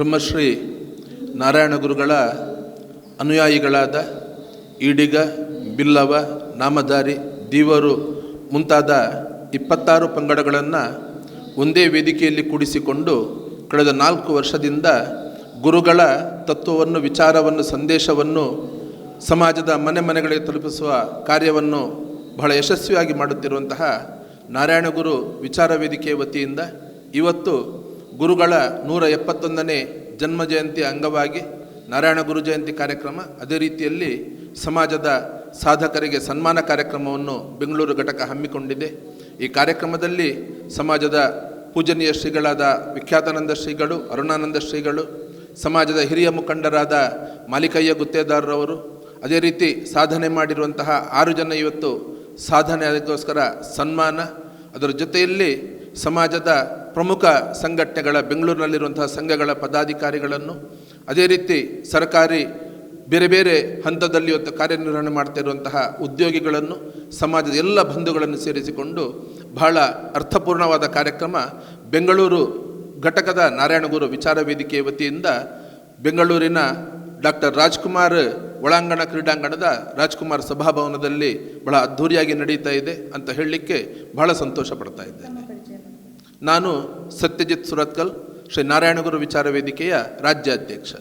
ಬ್ರಹ್ಮಶ್ರೀ ನಾರಾಯಣ ಗುರುಗಳ ಅನುಯಾಯಿಗಳಾದ ಈಡಿಗ, ಬಿಲ್ಲವ, ನಾಮಧಾರಿ, ದೀವರು ಮುಂತಾದ ಇಪ್ಪತ್ತಾರು ಪಂಗಡಗಳನ್ನು ಒಂದೇ ವೇದಿಕೆಯಲ್ಲಿ ಕೂಡಿಸಿಕೊಂಡು ಕಳೆದ ನಾಲ್ಕು ವರ್ಷದಿಂದ ಗುರುಗಳ ತತ್ವವನ್ನು, ವಿಚಾರವನ್ನು, ಸಂದೇಶವನ್ನು ಸಮಾಜದ ಮನೆ ಮನೆಗಳಿಗೆ ತಲುಪಿಸುವ ಕಾರ್ಯವನ್ನು ಬಹಳ ಯಶಸ್ವಿಯಾಗಿ ಮಾಡುತ್ತಿರುವಂತಹ ನಾರಾಯಣಗುರು ವಿಚಾರ ವೇದಿಕೆಯ ವತಿಯಿಂದ ಇವತ್ತು ಗುರುಗಳ ನೂರ ಎಪ್ಪತ್ತೊಂದನೇ ಜನ್ಮ ಜಯಂತಿ ಅಂಗವಾಗಿ ನಾರಾಯಣ ಗುರು ಜಯಂತಿ ಕಾರ್ಯಕ್ರಮ, ಅದೇ ರೀತಿಯಲ್ಲಿ ಸಮಾಜದ ಸಾಧಕರಿಗೆ ಸನ್ಮಾನ ಕಾರ್ಯಕ್ರಮವನ್ನು ಬೆಂಗಳೂರು ಘಟಕ ಹಮ್ಮಿಕೊಂಡಿದೆ. ಈ ಕಾರ್ಯಕ್ರಮದಲ್ಲಿ ಸಮಾಜದ ಪೂಜನೀಯ ಶ್ರೀಗಳಾದ ವಿಖ್ಯಾತಾನಂದ ಶ್ರೀಗಳು, ಅರುಣಾನಂದ ಶ್ರೀಗಳು, ಸಮಾಜದ ಹಿರಿಯ ಮುಖಂಡರಾದ ಮಾಲಿಕಯ್ಯ ಗುತ್ತೇದಾರರವರು, ಅದೇ ರೀತಿ ಸಾಧನೆ ಮಾಡಿರುವಂತಹ ಆರು ಜನ ಇವತ್ತು ಸಾಧನೆ ಅದಕ್ಕೋಸ್ಕರ ಸನ್ಮಾನ, ಅದರ ಜೊತೆಯಲ್ಲಿ ಸಮಾಜದ ಪ್ರಮುಖ ಸಂಘಟನೆಗಳ ಬೆಂಗಳೂರಿನಲ್ಲಿರುವಂತಹ ಸಂಘಗಳ ಪದಾಧಿಕಾರಿಗಳನ್ನು ಅದೇ ರೀತಿ ಸರ್ಕಾರಿ ಬೇರೆ ಬೇರೆ ಹಂತದಲ್ಲಿ ಇವತ್ತು ಕಾರ್ಯನಿರ್ವಹಣೆ ಮಾಡ್ತಾ ಇರುವಂತಹ ಉದ್ಯೋಗಿಗಳನ್ನು, ಸಮಾಜದ ಎಲ್ಲ ಬಂಧುಗಳನ್ನು ಸೇರಿಸಿಕೊಂಡು ಬಹಳ ಅರ್ಥಪೂರ್ಣವಾದ ಕಾರ್ಯಕ್ರಮ ಬೆಂಗಳೂರು ಘಟಕದ ನಾರಾಯಣಗುರು ವಿಚಾರ ವೇದಿಕೆಯ ವತಿಯಿಂದ ಬೆಂಗಳೂರಿನ ಡಾಕ್ಟರ್ ರಾಜ್ಕುಮಾರ್ ಒಳಾಂಗಣ ಕ್ರೀಡಾಂಗಣದ ರಾಜ್ಕುಮಾರ್ ಸಭಾಭವನದಲ್ಲಿ ಬಹಳ ಅದ್ಧೂರಿಯಾಗಿ ನಡೀತಾ ಇದೆ ಅಂತ ಹೇಳಲಿಕ್ಕೆ ಬಹಳ ಸಂತೋಷ ಪಡ್ತಾ ಇದ್ದೇನೆ. ನಾನು ಸತ್ಯಜಿತ್ ಸುರತ್ಕಲ್ ಶ್ರೀ ನಾರಾಯಣಗುರು ವಿಚಾರ ವೇದಿಕೆಯ ರಾಜ್ಯಾಧ್ಯಕ್ಷ.